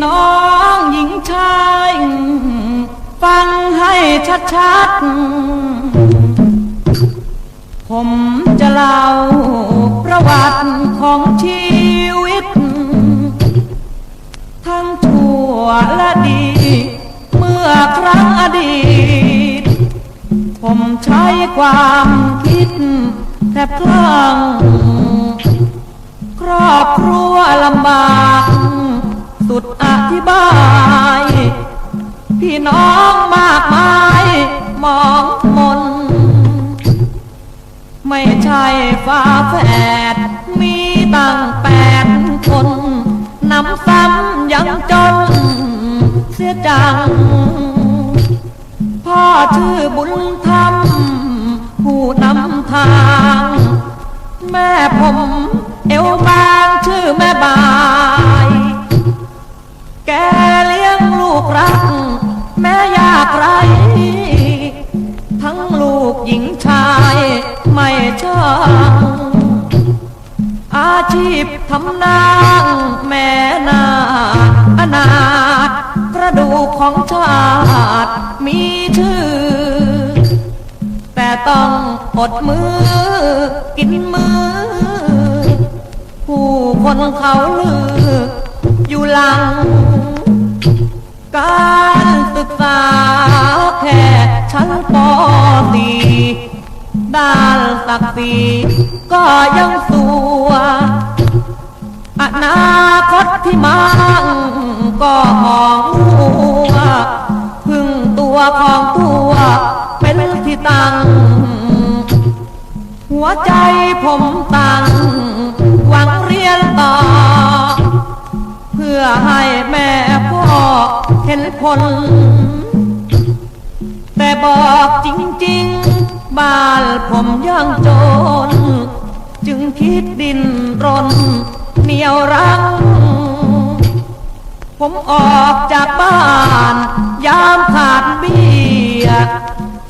น้องหญิงชาย ฟังให้ชัดๆ ผมจะเล่าประวัติของชีวิต ทั้งชั่วและดี เมื่อครั้งอดีต ผมใช้ความคิดแทบคลั่งครอบครัวลำบาก สุดอธิบาย พี่น้องมากมายมองมน ไม่ใช่ฝาแฝดมีตั้งแปดคนนำซ้ำยังจนเสียจัง พ่อชื่อบุญธรรมผู้นำทาง แม่ผม หญิงชายไม่ช่างอาชีพทำนางแม่นาอนาถกระดูกของชาติมีชื่อ แต่ต้องอดมือกินมือ ผู้คนเขาลืออยู่หลัง การศึกษา ชั้นป .4 ด้านศักดิ์ศรีก็ยังสัวอนาคตที่มั่งก็มองหัวพึ่งตัวของตัวเป็นที่ตั้ง หัวใจผมตั้งหวังเรียนต่อ เพื่อให้แม่พ่อเห็นผลแต่ บอกจริง ๆ บ้านผมยังจน จึงคิดดินรนเหนียวรั้ง ผมออกจากบ้าน ยามขาดเบี้ย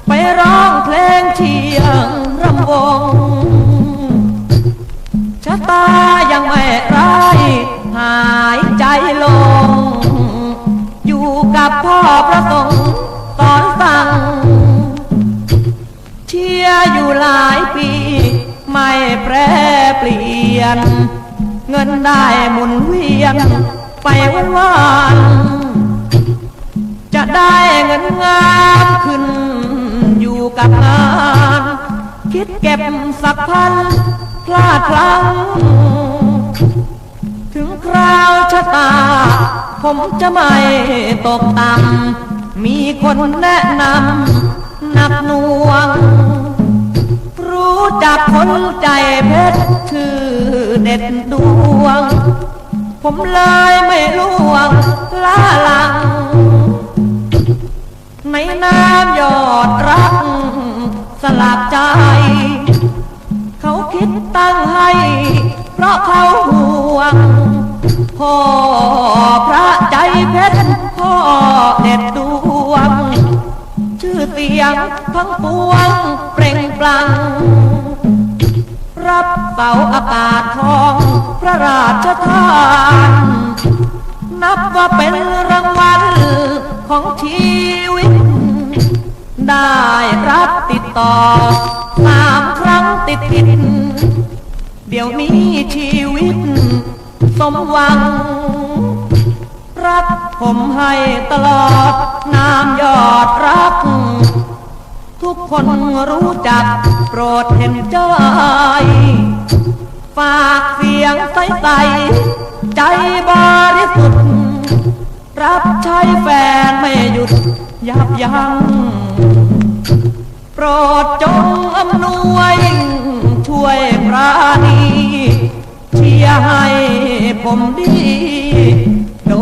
ไปร้องเพลงเชียงรำวงชะตายังไม่ ยอยู่หลายปี ไม่แปรเปลี่ยน เงินได้หมุนเวียนไปวันวานจะได้เงินงามขึ้นอยู่กับงาน คิดเก็บสักพันพลาดพลั้งถึงคราวชะตา ผมจะไม่ตกต่ำมีคนแนะนำหนักหน่วง ใจเพชรชื่อเด็ดดวง ผมเลยไม่ล่วงล้าหลัง ในน้ำยอดรัก สลักใจ เขาคิดตั้งให้ เพราะเขาห่วงพ่อพระใจเพชรพ่อเด็ดดวง ชื่อเสียงทั้งปวงเปล่งปลั่ง รับเสาอากาศทองพระราชทาน นับว่าเป็นรางวัลของชีวิต ได้รับติดต่อสามครั้งติดติดเดี๋ยวนี้ชีวิต สมหวัง รักผมให้ตลอดนามยอดรัก ทุกคนรู้จักโปรดเห็นใจ ยงใสใสใจบริสุทธิ์รับใช้แฟนไม่หยุดยับยัง้งโปรดจงอำนวยช่วยปราณีเชียร์ให้ผมดีโด